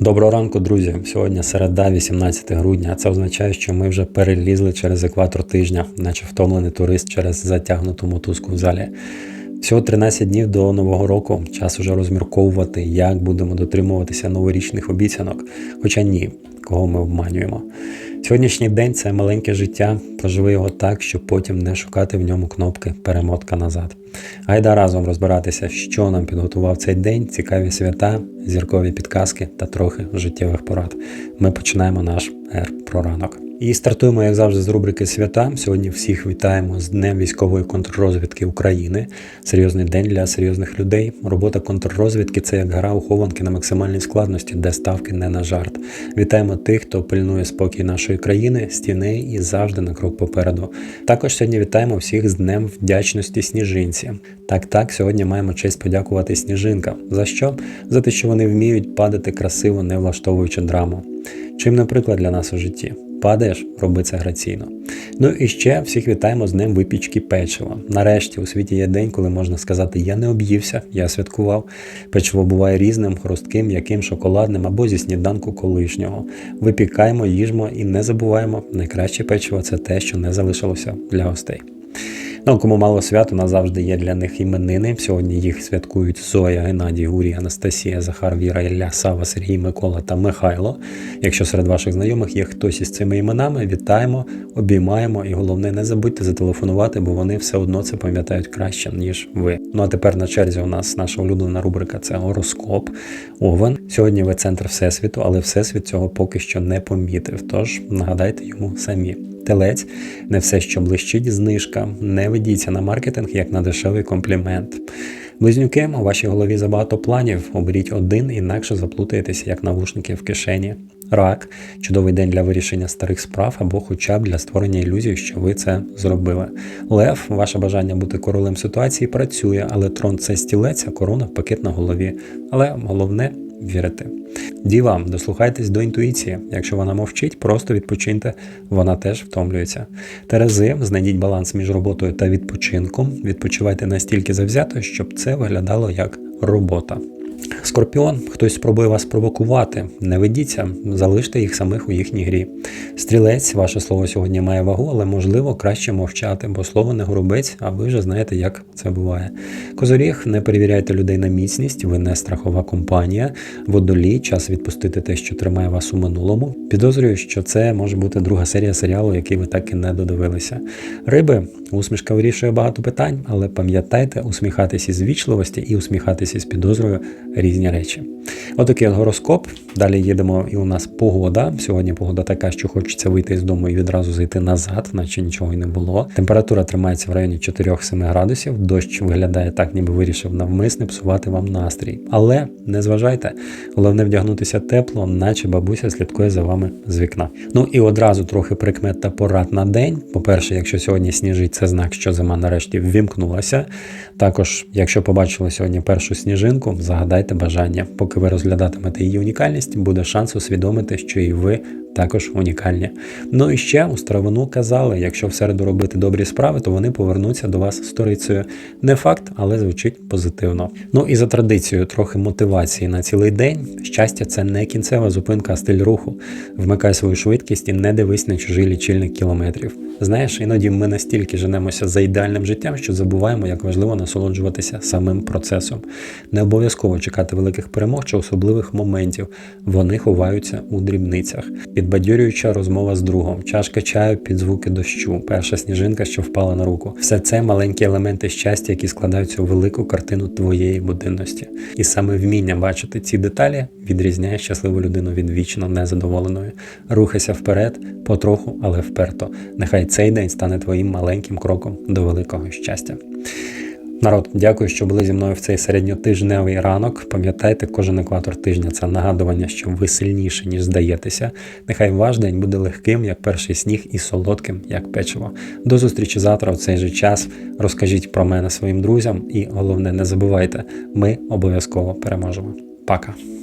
Доброго ранку, друзі. Сьогодні середа, 18 грудня. Це означає, що ми вже перелізли через екватор тижня, наче втомлений турист через затягнуту мотузку в залі. Всього 13 днів до нового року. Час уже розмірковувати, як будемо дотримуватися новорічних обіцянок. Хоча ні, кого ми обманюємо. Сьогоднішній день це маленьке життя. Проживи його так, щоб потім не шукати в ньому кнопки перемотка назад. Гайда разом розбиратися, що нам підготував цей день, цікаві свята, зіркові підказки та трохи життєвих порад. Ми починаємо наш ер про ранок. І стартуємо, як завжди, з рубрики Свята. Сьогодні всіх вітаємо з Днем військової контррозвідки України. Серйозний день для серйозних людей. Робота контррозвідки це як гра у хованки на максимальній складності, де ставки не на жарт. Вітаємо тих, хто пильнує спокій нашої країни, стіни і завжди на крок попереду. Також сьогодні вітаємо всіх з Днем вдячності сніжинці. Так, так, сьогодні маємо честь подякувати сніжинкам. За що? За те, що вони вміють падати красиво, не влаштовуючи драму. Чим, наприклад, для нас у житті? Падаєш, роби це граційно. Ну і ще всіх вітаємо з ним випічки печива. Нарешті у світі є день, коли можна сказати, я не об'ївся, я святкував. Печиво буває різним, хрустким, яким шоколадним або зі сніданку колишнього. Випікаємо, їжмо і не забуваємо, найкраще печиво це те, що не залишилося для гостей. Ну, кому мало свят, у нас завжди є для них іменини. Сьогодні їх святкують Зоя, Геннадій, Гурій, Анастасія, Захар, Віра, Ілля, Сава, Сергій, Микола та Михайло. Якщо серед ваших знайомих є хтось із цими іменами, вітаємо, обіймаємо і головне, не забудьте зателефонувати, бо вони все одно це пам'ятають краще, ніж ви. Ну а тепер на черзі у нас наша улюблена рубрика це гороскоп. Овен. Сьогодні ви центр Всесвіту, але Всесвіт цього поки що не помітив. Тож нагадайте йому самі. Телець, не все, що блищить, знижка. Не ведіться на маркетинг як на дешевий комплімент. Близнюки, у вашій голові забагато планів. Оберіть один, інакше заплутаєтеся, як навушники в кишені. Рак чудовий день для вирішення старих справ або хоча б для створення ілюзії, що ви це зробили. Лев, ваше бажання бути королем ситуації працює, але трон це стілець, а корона пакет на голові. Але головне вірити. Дівам, дослухайтесь до інтуїції. Якщо вона мовчить, просто відпочиньте, вона теж втомлюється. Терези, знайдіть баланс між роботою та відпочинком. Відпочивайте настільки завзято, щоб це виглядало як робота. Скорпіон, хтось спробує вас провокувати. Не ведіться, залиште їх самих у їхній грі. Стрілець, ваше слово сьогодні має вагу, але можливо краще мовчати, бо слово не грубець, а ви вже знаєте, як це буває. Козоріг, не перевіряйте людей на міцність, ви не страхова компанія. Водолій, час відпустити те, що тримає вас у минулому. Підозрюю, що це може бути друга серія серіалу, який ви так і не додивилися. Риби, усмішка вирішує багато питань, але пам'ятайте, усміхатися із вічливості і усміхатися з підозрою різні речі. Отакий от гороскоп. Далі їдемо, і у нас погода. Сьогодні погода така, що хочеться вийти з дому і відразу зайти назад, наче нічого й не було. Температура тримається в районі 4-7 градусів. Дощ виглядає так, ніби вирішив навмисне псувати вам настрій. Але не зважайте, головне вдягнутися тепло, наче бабуся слідкує за вами з вікна. Ну і одразу трохи прикмет та порад на день. По-перше, якщо сьогодні сніжить, це знак, що зима нарешті ввімкнулася. Також, якщо побачили сьогодні першу сніжинку, загадайте бажання. Поки ви розглядатимете її унікальність, буде шанс усвідомити, що і ви також унікальні. Ну і ще у старовину казали, якщо в середу робити добрі справи, то вони повернуться до вас сторицею. Не факт, але звучить позитивно. Ну і за традицією, трохи мотивації на цілий день. Щастя, це не кінцева зупинка, а стиль руху. Вмикай свою швидкість і не дивись на чужий лічильник кілометрів. Знаєш, іноді ми настільки женемося за ідеальним життям, що забуваємо, як важливо насолоджуватися самим процесом. Не обов'язково чекати великих перемог чи особливих моментів. Вони ховаються у дрібницях. Підбадьорююча розмова з другом, чашка чаю під звуки дощу, перша сніжинка, що впала на руку. Все це маленькі елементи щастя, які складаються у велику картину твоєї буденності. І саме вміння бачити ці деталі відрізняє щасливу людину від вічно незадоволеної. Рухайся вперед, потроху, але вперто. Нехай цей день стане твоїм маленьким кроком до великого щастя. Народ, дякую, що були зі мною в цей середньотижневий ранок. Пам'ятайте, кожен екватор тижня це нагадування, що ви сильніші, ніж здаєтеся. Нехай ваш день буде легким, як перший сніг, і солодким, як печиво. До зустрічі завтра в цей же час. Розкажіть про мене своїм друзям, і головне, не забувайте, ми обов'язково переможемо. Пока!